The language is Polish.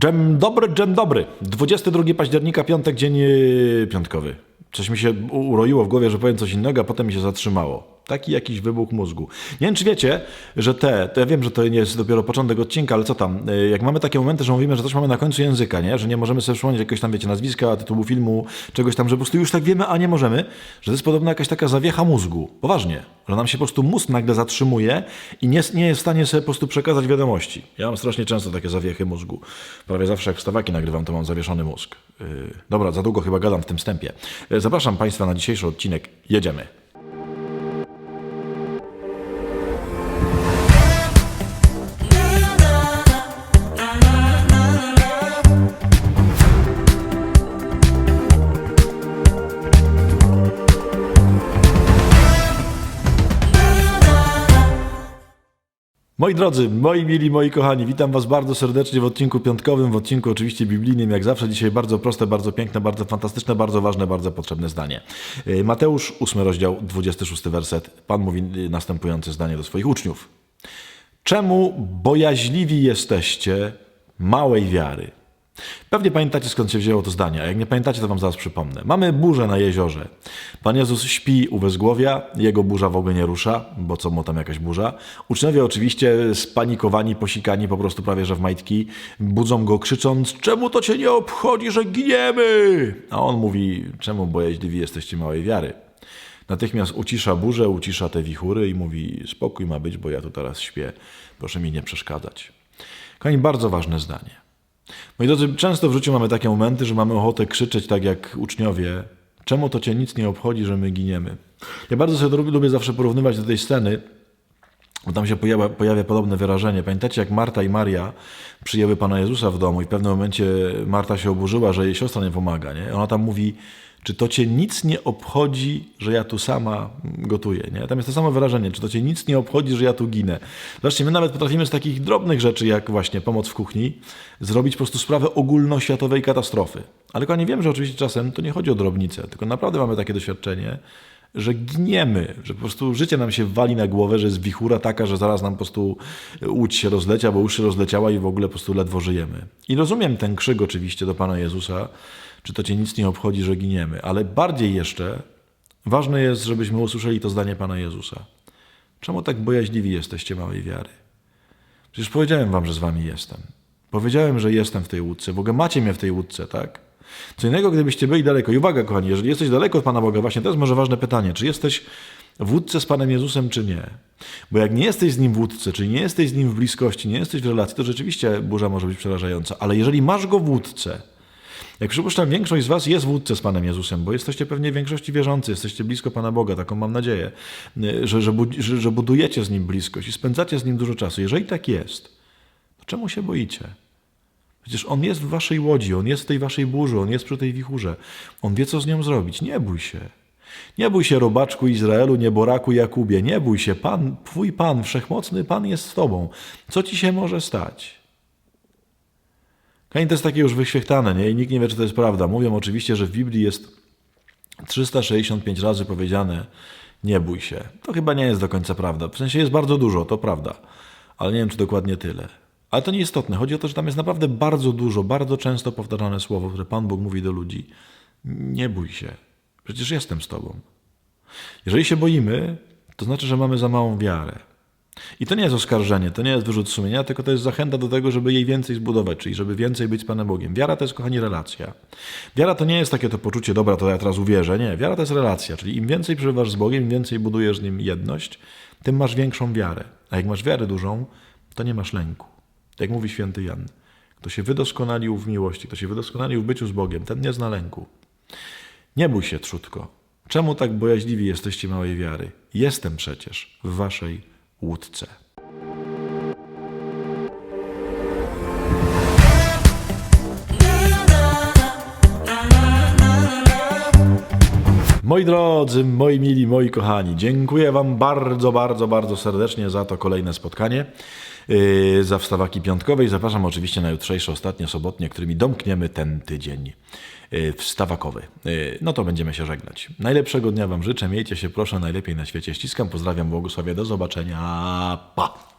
Dżem dobry, dżem dobry. 22 października, piątek, dzień yy, piątkowy. Coś mi się uroiło w głowie, że powiem coś innego, a potem mi się zatrzymało. Taki jakiś wybuch mózgu. Nie wiem, czy wiecie, że te, to ja wiem, że to nie jest dopiero początek odcinka, ale co tam, yy, jak mamy takie momenty, że mówimy, że coś mamy na końcu języka, nie? że nie możemy sobie przypomnieć jakiegoś tam, wiecie, nazwiska, tytułu filmu, czegoś tam, że po prostu już tak wiemy, a nie możemy, że to jest podobna jakaś taka zawiecha mózgu. Poważnie, że nam się po prostu mózg nagle zatrzymuje i nie, nie jest w stanie sobie po prostu przekazać wiadomości. Ja mam strasznie często takie zawiechy mózgu. Prawie zawsze jak wstawaki nagrywam, to mam zawieszony mózg. Yy, dobra, za długo chyba gadam w tym wstępie. Yy, zapraszam Państwa na dzisiejszy odcinek. Jedziemy. Moi drodzy, moi mili, moi kochani, witam Was bardzo serdecznie w odcinku piątkowym, w odcinku oczywiście biblijnym, jak zawsze. Dzisiaj bardzo proste, bardzo piękne, bardzo fantastyczne, bardzo ważne, bardzo potrzebne zdanie. Yy, Mateusz, 8 rozdział, 26 werset. Pan mówi yy, następujące zdanie do swoich uczniów. Czemu bojaźliwi jesteście małej wiary? Pewnie pamiętacie skąd się wzięło to zdanie, a jak nie pamiętacie, to wam zaraz przypomnę. Mamy burzę na jeziorze. Pan Jezus śpi u wezgłowia, jego burza w ogóle nie rusza, bo co mu tam jakaś burza. Uczniowie oczywiście spanikowani, posikani po prostu prawie że w majtki, budzą go krzycząc, czemu to cię nie obchodzi, że giniemy? A on mówi, czemu bojaźliwi jesteście małej wiary? Natychmiast ucisza burzę, ucisza te wichury i mówi: Spokój ma być, bo ja tu teraz śpię. Proszę mi nie przeszkadzać. Kochani, bardzo ważne zdanie. Moi drodzy, często w życiu mamy takie momenty, że mamy ochotę krzyczeć tak jak uczniowie: Czemu to cię nic nie obchodzi, że my giniemy? Ja bardzo sobie lubię zawsze porównywać do tej sceny, bo tam się pojawia, pojawia podobne wyrażenie. Pamiętacie, jak Marta i Maria przyjęły Pana Jezusa w domu i w pewnym momencie Marta się oburzyła, że jej siostra nie pomaga. Nie? Ona tam mówi, czy to cię nic nie obchodzi, że ja tu sama gotuję? Nie? Tam jest to samo wyrażenie, czy to cię nic nie obchodzi, że ja tu ginę? Zobaczcie, my nawet potrafimy z takich drobnych rzeczy, jak właśnie pomoc w kuchni, zrobić po prostu sprawę ogólnoświatowej katastrofy. Ale kochani, wiem, że oczywiście czasem to nie chodzi o drobnicę, tylko naprawdę mamy takie doświadczenie, że gniemy, że po prostu życie nam się wali na głowę, że jest wichura taka, że zaraz nam po prostu łódź się rozlecia, bo się rozleciała i w ogóle po prostu ledwo żyjemy. I rozumiem ten krzyk oczywiście do Pana Jezusa, czy to Cię nic nie obchodzi, że giniemy, ale bardziej jeszcze ważne jest, żebyśmy usłyszeli to zdanie Pana Jezusa. Czemu tak bojaźliwi jesteście małej wiary? Przecież powiedziałem Wam, że z Wami jestem. Powiedziałem, że jestem w tej łódce, w ogóle macie mnie w tej łódce, tak? Co innego, gdybyście byli daleko. I uwaga, kochani, jeżeli jesteś daleko od Pana Boga, właśnie to jest może ważne pytanie, czy jesteś w łódce z Panem Jezusem, czy nie? Bo jak nie jesteś z Nim w łódce, czyli nie jesteś z Nim w bliskości, nie jesteś w relacji, to rzeczywiście burza może być przerażająca. Ale jeżeli masz Go w łódce, jak przypuszczam, większość z Was jest w łódce z Panem Jezusem, bo jesteście pewnie w większości wierzący, jesteście blisko Pana Boga, taką mam nadzieję, że, że, że budujecie z Nim bliskość i spędzacie z Nim dużo czasu. Jeżeli tak jest, to czemu się boicie? Przecież On jest w Waszej łodzi, On jest w tej Waszej burzy, On jest przy tej wichurze. On wie, co z nią zrobić. Nie bój się. Nie bój się, robaczku Izraelu, nieboraku Jakubie. Nie bój się. Pan, Twój Pan, Wszechmocny Pan jest z Tobą. Co Ci się może stać? Kain to jest takie już wyświechtane, nie? I nikt nie wie, czy to jest prawda. Mówią oczywiście, że w Biblii jest 365 razy powiedziane nie bój się. To chyba nie jest do końca prawda. W sensie jest bardzo dużo, to prawda. Ale nie wiem, czy dokładnie tyle. Ale to nieistotne. Chodzi o to, że tam jest naprawdę bardzo dużo, bardzo często powtarzane słowo, które Pan Bóg mówi do ludzi. Nie bój się. Przecież jestem z Tobą. Jeżeli się boimy, to znaczy, że mamy za małą wiarę. I to nie jest oskarżenie, to nie jest wyrzut sumienia, tylko to jest zachęta do tego, żeby jej więcej zbudować, czyli żeby więcej być z Panem Bogiem. Wiara to jest, kochani, relacja. Wiara to nie jest takie to poczucie, dobra, to ja teraz uwierzę. Nie, wiara to jest relacja, czyli im więcej przebywasz z Bogiem, im więcej budujesz z Nim jedność, tym masz większą wiarę. A jak masz wiarę dużą, to nie masz lęku. Tak jak mówi święty Jan. Kto się wydoskonalił w miłości, kto się wydoskonalił w byciu z Bogiem, ten nie zna lęku. Nie bój się, trzutko. Czemu tak bojaźliwi jesteście małej wiary? Jestem przecież w waszej łódce. Moi drodzy, moi mili, moi kochani, dziękuję Wam bardzo, bardzo, bardzo serdecznie za to kolejne spotkanie, za wstawaki piątkowe i zapraszam oczywiście na jutrzejsze, ostatnie sobotnie, którymi domkniemy ten tydzień yy, wstawakowy. Yy, no to będziemy się żegnać. Najlepszego dnia Wam życzę, miejcie się proszę najlepiej na świecie, ściskam, pozdrawiam, błogosławię, do zobaczenia, pa!